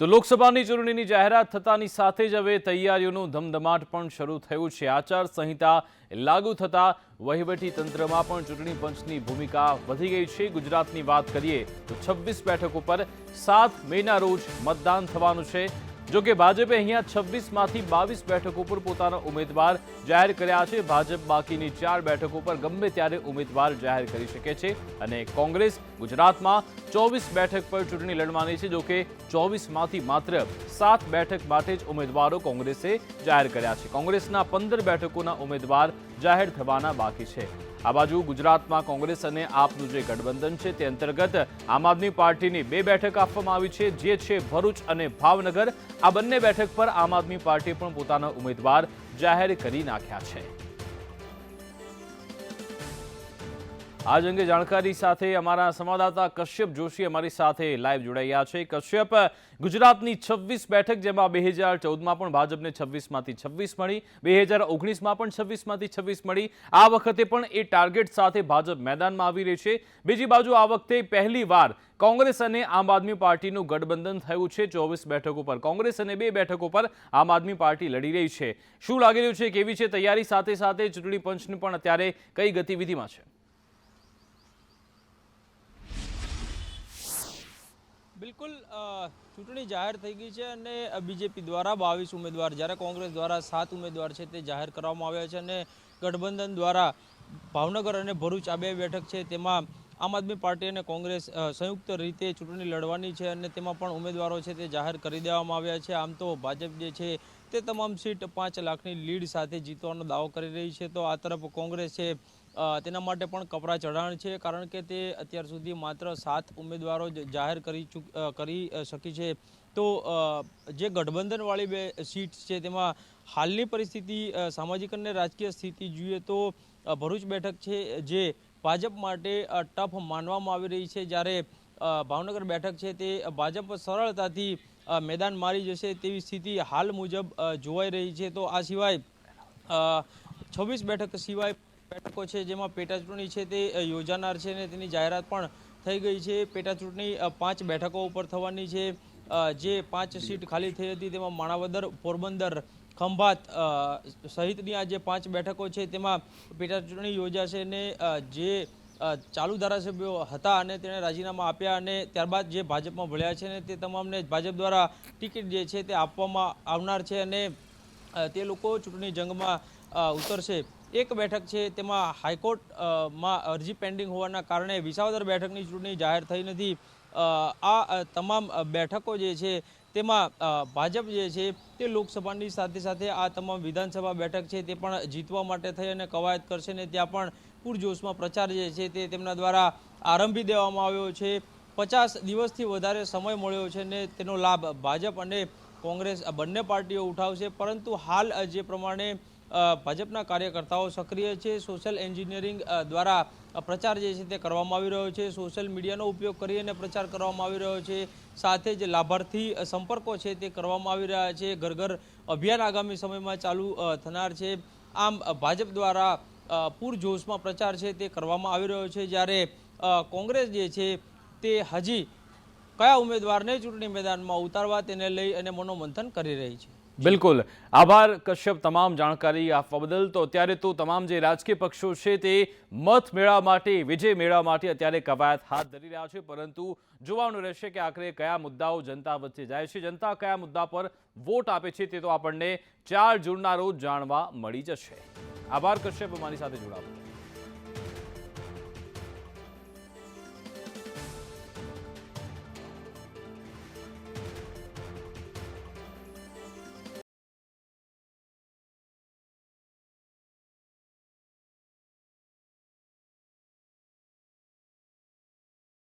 તો લોકસભાની ચૂંટણીની જાહેરાત થતાની સાથે જ હવે તૈયારીઓનું ધમધમાટ પણ શરૂ થયું છે. આચાર સંહિતા લાગુ થતાં વહીવટી તંત્રમાં પણ ચૂંટણી પંચની ભૂમિકા વધી ગઈ છે. ગુજરાતની વાત કરીએ તો છવ્વીસ બેઠકો પર સાત મેના રોજ મતદાન થવાનું છે. જો કે ભાજપે અહીંયા છવ્વીસમાંથી બાવીસ બેઠકો પર પોતાના ઉમેદવાર જાહેર કર્યા છે. ભાજપ બાકીની ચાર બેઠકો પર ગમે ત્યારે ઉમેદવાર જાહેર કરી શકે છે અને કોંગ્રેસ ગુજરાતમાં ચોવીસ બેઠક પર ચૂંટણી લડવાની છે. જો કે ચોવીસમાંથી માત્ર સાત બેઠક માટે જ ઉમેદવારો કોંગ્રેસે જાહેર કર્યા છે. કોંગ્રેસના પંદર બેઠકોના ઉમેદવાર જાહેર થવાના બાકી છે. આ બાજુ ગુજરાતમાં કોંગ્રેસ અને આપનું જે ગઠબંધન છે તે અંતર્ગત આમ આદમી પાર્ટીની બે બેઠક આપવામાં આવી છે, જે છે ભરૂચ અને ભાવનગર. આ બંને બેઠક પર આમ આદમી પાર્ટીએ પણ પોતાના ઉમેદવાર જાહેર કરી નાખ્યા છે. આજ અંગે જાણકારી સાથે અમારા સંવાદદાતા કશ્યપ જોશી અમારી સાથે લાઈવ જોડાયા છે. કશ્યપ, ગુજરાતની છવ્વીસ બેઠક જેમાં બે હજાર ચૌદમાં પણ ભાજપને છવ્વીસમાંથી છવ્વીસ મળી, બે હજાર ઓગણીસમાં પણ છવ્વીસમાંથી છવ્વીસ મળી. આ વખતે પણ એ ટાર્ગેટ સાથે ભાજપ મેદાનમાં આવી રહી છે. બીજી બાજુ આ વખતે પહેલી વાર કોંગ્રેસ અને આમ આદમી પાર્ટીનું ગઠબંધન થયું છે ચોવીસ બેઠકો પર. કોંગ્રેસ અને બે બેઠકો પર આમ આદમી પાર્ટી લડી રહી છે. શું લાગી રહ્યું છે, કેવી છે, તૈયારી સાથે સાથે ચૂંટણી પંચની પણ અત્યારે કઈ ગતિવિધિમાં છે? બિલકુલ ચૂંટણી જાહેર થઈ ગઈ છે અને બીજેપી દ્વારા બાવીસ ઉમેદવાર, જ્યારે કોંગ્રેસ દ્વારા સાત ઉમેદવાર છે તે જાહેર કરવામાં આવ્યા છે અને ગઠબંધન દ્વારા ભાવનગર અને ભરૂચ આ બે બેઠક છે તેમાં આમ આદમી પાર્ટી અને કોંગ્રેસ સંયુક્ત રીતે ચૂંટણી લડવાની છે અને તેમાં પણ ઉમેદવારો છે તે જાહેર કરી દેવામાં આવ્યા છે. આમ તો ભાજપ જે છે તે તમામ સીટ પાંચ લાખની લીડ સાથે જીતવાનો દાવો કરી રહી છે. તો આ તરફ કોંગ્રેસ તેના માટે પણ કપરા ચઢાણ છે, કારણ કે તે અત્યાર સુધી માત્ર સાત ઉમેદવારો જાહેર કરી ચૂક કરી શકી છે. તો જે ગઠબંધનવાળી બે સીટ છે, તેમાં હાલની પરિસ્થિતિ સામાજિક અને રાજકીય સ્થિતિ જોઈએ તો ભરૂચ બેઠક છે, જે ભાજપ માટે ટફ માનવામાં આવી રહી છે, જ્યારે ભાવનગર બેઠક છે, તે ભાજપ સરળતાથી મેદાન મારી જશે તેવી સ્થિતિ હાલ મુજબ જોવાઈ રહી છે. તો આ સિવાય છવ્વીસ બેઠક સિવાય બેઠકો છે, જેમાં પેટા ચૂંટણી છે તે યોજાનાર છે અને તેની જાહેરાત પણ થઈ ગઈ છે. પેટા ચૂંટણી પાંચ બેઠકો ઉપર થવાની છે. જે પાંચ સીટ ખાલી થઈ હતી તેમાં માણાવદર, પોરબંદર, ખંભાત સહિતની આ જે પાંચ બેઠકો છે તેમાં પેટા ચૂંટણી યોજાશે અને જે ચાલુ ધારાસભ્યો હતા અને તેણે રાજીનામા આપ્યા અને ત્યારબાદ જે ભાજપમાં ભળ્યા છે ને તે તમામને ભાજપ દ્વારા ટિકિટ જે છે તે આપવામાં આવનાર છે અને તે લોકો ચૂંટણી જંગમાં ઉતરશે. એક બેઠક છે, તેમાં હાઈકોર્ટમાં અરજી પેન્ડિંગ હોવાના કારણે વિસાવદર બેઠકની ચૂંટણી જાહેર થઈ નથી. આ તમામ બેઠકો જે છે, તેમાં ભાજપ જે છે, તે લોકસભાની સાથે સાથે આ તમામ વિધાનસભા બેઠક છે, તે પણ જીતવા માટે થઈ અને કવાયત કરશે ને ત્યાં પણ પૂરજોશમાં પ્રચાર જે છે, તે તેમના દ્વારા આરંભી દેવામાં આવ્યો છે. પચાસ દિવસથી વધારે સમય મળ્યો છે ને તેનો લાભ ભાજપ અને કોંગ્રેસ બંને પાર્ટીઓ ઉઠાવશે. પરંતુ હાલ જે પ્રમાણે ભાજપના કાર્યકર્તાઓ સક્રિય છે. સોશિયલ એન્જિનિયરિંગ દ્વારા પ્રચાર જે છે તે કરવામાં આવી રહ્યો છે. સોશિયલ મીડિયાનો ઉપયોગ કરીને પ્રચાર કરવામાં આવી રહ્યો છે. સાથે જ લાભાર્થી સંપર્કો છે તે કરવામાં આવી રહ્યા છે. ઘર ઘર અભિયાન આગામી સમયમાં ચાલુ થનાર છે. આમ ભાજપ દ્વારા પૂરજોશમાં પ્રચાર છે તે કરવામાં આવી રહ્યો છે. જ્યારે કોંગ્રેસ જે છે તે હજી કયા ઉમેદવારને ચૂંટણી મેદાનમાં ઉતારવા તેને લઈ અને મનોમંથન કરી રહી છે? બિલકુલ. આભાર, કશ્યપ, તમામ જાણકારી આપવા બદલ. તો અત્યારે તો તમામ જે રાજકીય પક્ષો છે તે મત મેળવવા માટે, વિજય મેળવવા માટે અત્યારે કવાયત હાથ ધરી રહ્યા છે. પરંતુ જોવાનું રહેશે કે આખરે કયા મુદ્દાઓ જનતા વચ્ચે જાય છે. જનતા કયા મુદ્દા પર વોટ આપે છે તે તો આપણને ચાર જૂનના રોજ જાણવા મળી જશે. આભાર, કશ્યપ. અમારી સાથે જોડાવા.